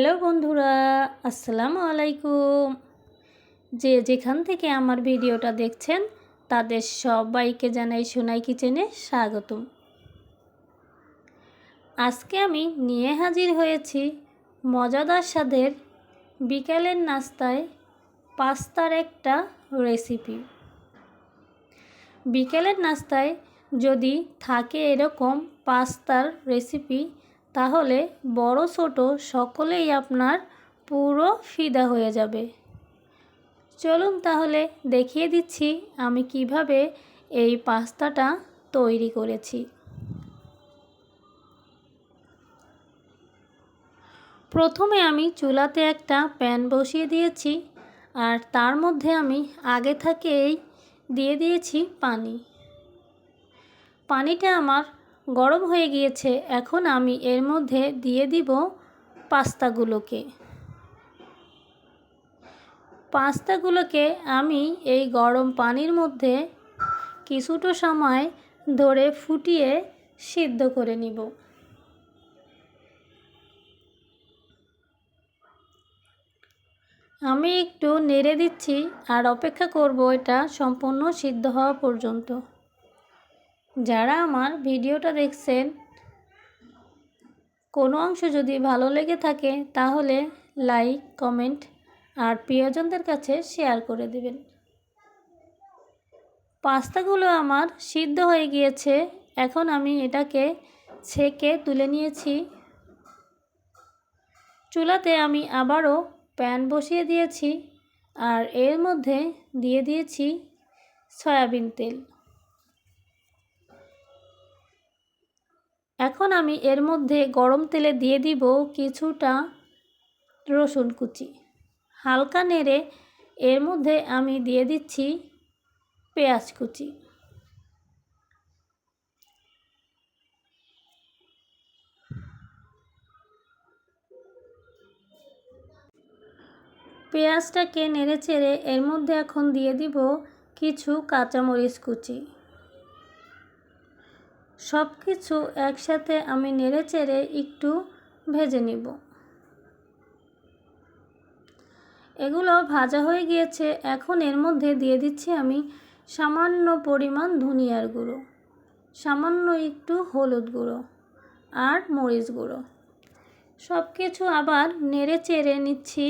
Hello বন্ধুরা, আসসালামু আলাইকুম। যে যেখান থেকে আমার ভিডিওটা দেখছেন, তাদের সবাইকে জানাই সোনাই কিচেনে স্বাগতম। আজকে আমি নিয়ে হাজির হয়েছি মজাদার স্বাদের বিকালের নাস্তায় পাস্তার একটা রেসিপি। বিকেলের নাস্তায় যদি থাকে এরকম পাস্তার রেসিপি তাহলে বড় ছোট সকলেই আপনার পুরো ফিদা হয়ে যাবে। চলুন তাহলে দেখিয়ে দিচ্ছি আমি কীভাবে এই পাস্তাটা তৈরি করেছি। প্রথমে আমি চুলাতে একটা প্যান বসিয়ে দিয়েছি আর তার মধ্যে আমি আগে থেকেই দিয়ে দিয়েছি পানি। পানিটা আমার গরম হয়ে গিয়েছে, এখন আমি এর মধ্যে দিয়ে দিব পাস্তাগুলোকে। পাস্তাগুলোকে আমি এই গরম পানির মধ্যে কিছুটা সময় ধরে ফুটিয়ে সিদ্ধ করে নিব। আমি একটু নেড়ে দিচ্ছি আর অপেক্ষা করব এটা সম্পূর্ণ সিদ্ধ হওয়া পর্যন্ত। যারা আমার ভিডিওটা দেখছেন, কোনো অংশ যদি ভালো লেগে থাকে, তাহলে লাইক, কমেন্ট আর প্রিয়জনদের কাছে শেয়ার করে দেবেন। পাস্তাগুলো আমার সিদ্ধ হয়ে গিয়েছে, এখন আমি এটাকে ছেঁকে তুলে নিয়েছি। চুলাতে আমি আবারও প্যান বসিয়ে দিয়েছি আর এর মধ্যে দিয়ে দিয়েছি সয়াবিন তেল। এখন আমি এর মধ্যে গরম তেলে দিয়ে দিব কিছুটা রসুন কুচি। হালকা নেড়ে এর মধ্যে আমি দিয়ে দিচ্ছি পেঁয়াজ কুচি। পেঁয়াজটাকে নেড়ে চেড়ে এর মধ্যে এখন দিয়ে দিব কিছু কাঁচামরিচ কুচি। সব কিছু একসাথে আমি নেড়ে চেড়ে একটু ভেজে নিব। এগুলো ভাজা হয়ে গিয়েছে, এখন এর মধ্যে দিয়ে দিচ্ছি আমি সামান্য পরিমাণ ধনিয়ার গুঁড়ো, সামান্য একটু হলুদ গুঁড়ো আর মরিচ গুঁড়ো। সব কিছু আবার নেড়ে চেড়ে নিচ্ছি।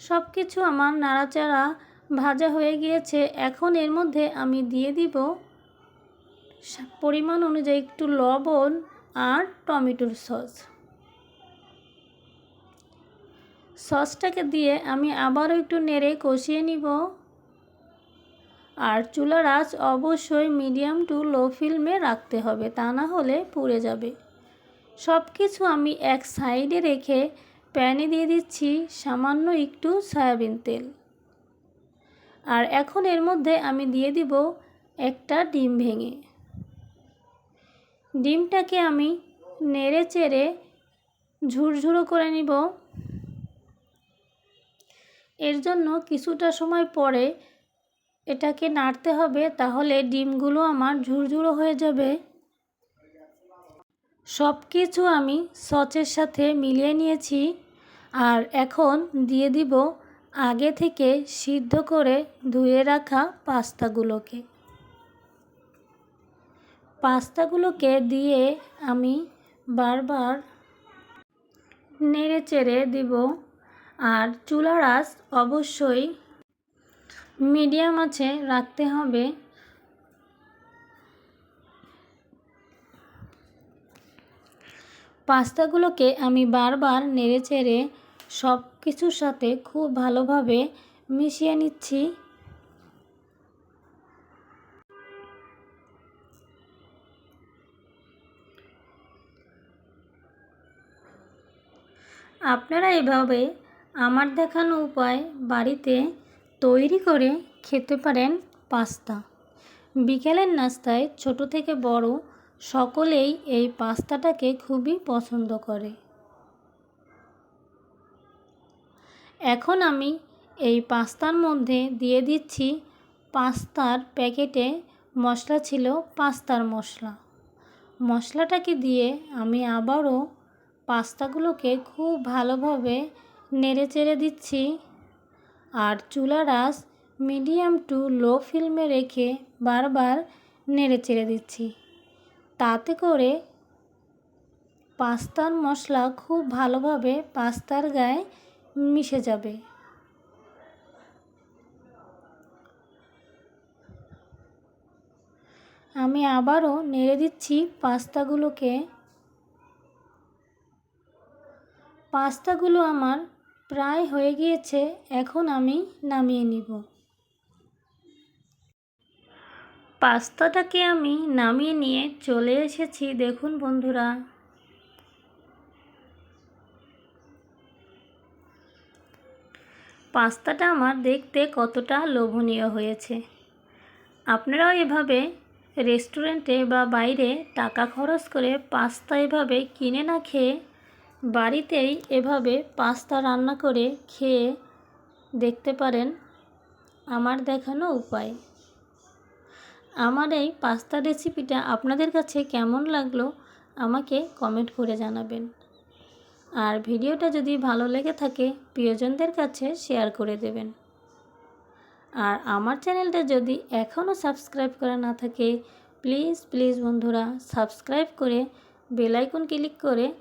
সব কিছু আমার নাড়াচাড়া ভাজা হয়ে গিয়েছে। এখন এর মধ্যে আমি দিয়ে দিব পরিমাণ অনুযায়ী একটু লবণ আর টমেটোর সস। সসটাকে দিয়ে আমি আবারও একটু নেড়ে কষিয়ে নিব। আর চুলার আঁচ অবশ্যই মিডিয়াম টু লো ফিল্মে রাখতে হবে, তা না হলে পুড়ে যাবে। সব কিছু আমি এক সাইডে রেখে প্যানে দিয়ে দিচ্ছি সামান্য একটু সয়াবিন তেল। আর এখন এর মধ্যে আমি দিয়ে দিব একটা ডিম ভেঙে। ডিমটাকে আমি নেড়ে চেড়ে ঝুরঝুরো করে নিব। এর জন্য কিছুটা সময় পরে এটাকে নাড়তে হবে, তাহলে ডিমগুলো আমার ঝুরঝুরো হয়ে যাবে। সব কিছু আমি সচের সাথে মিলিয়ে নিয়েছি। আর এখন দিয়ে দিব আগে থেকে সিদ্ধ করে ধুয়ে রাখা পাস্তাগুলোকে। পাস্তাগুলোকে দিয়ে আমি বারবার নেড়ে চেড়ে দিব আর চুলার আঁচ অবশ্যই মিডিয়াম আছে রাখতে হবে। পাস্তাগুলোকে আমি বারবার নেড়ে চেড়ে সব কিছুর সাথে খুব ভালোভাবে মিশিয়ে নিচ্ছি। আপনারা এভাবে আমার দেখানো উপায় বাড়িতে তৈরি করে খেতে পারেন পাস্তা। বিকেলের নাস্তায় ছোট থেকে বড় সকলেই এই পাস্তাটাকে খুবই পছন্দ করে। এখন আমি এই পাস্তার মধ্যে দিয়ে দিচ্ছি পাস্তার প্যাকেটে মশলা ছিল পাস্তার মশলা। মশলাটাকে দিয়ে আমি আবারও পাস্তাগুলোকে খুব ভালোভাবে নেড়ে চেড়ে দিচ্ছি। আর চুলার আঁচ মিডিয়াম টু লো ফ্লেমে রেখে বারবার নেড়ে চেড়ে দিচ্ছি। তাতে করে পাস্তার মশলা খুব ভালোভাবে পাস্তার গায়ে মিশে যাবে। আমি আবারও নেড়ে দিচ্ছি পাস্তাগুলোকে। পাস্তাগুলো আমার প্রায় হয়ে গিয়েছে, এখন আমি নামিয়ে নিব। পাস্তাটাকে আমি নামিয়ে নিয়ে চলে এসেছি, দেখুন বন্ধুরা। পাস্তাটা আমার দেখতে কতটা লোভনীয় হয়েছে। আপনারাও এভাবে রেস্টুরেন্টে বা বাইরে টাকা খরচ করে পাস্তা এভাবে কিনে না খেয়ে বাড়িতেই এভাবে পাস্তা রান্না করে খেয়ে দেখতে পারেন আমার দেখানো উপায়। আমার এই পাস্তা রেসিপিটা আপনাদের কাছে কেমন লাগল আমাকে কমেন্ট করে জানাবেন। আর ভিডিওটা যদি ভালো লেগে থাকে, প্রিয়জনদের কাছে শেয়ার করে দেবেন। আর আমার চ্যানেলটা যদি এখনও সাবস্ক্রাইব করা না থাকে, প্লিজ প্লিজ বন্ধুরা, সাবস্ক্রাইব করে বেলাইকন ক্লিক করে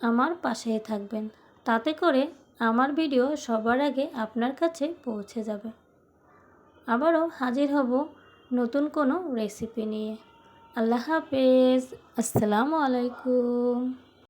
আমার পাশেই থাকবেন। তাতে করে আমার ভিডিও সবার আগে আপনার কাছে পৌঁছে যাবে। আবারও হাজির হব নতুন কোনো রেসিপি নিয়ে। আল্লাহ হাফেজ। আসসালামু আলাইকুম।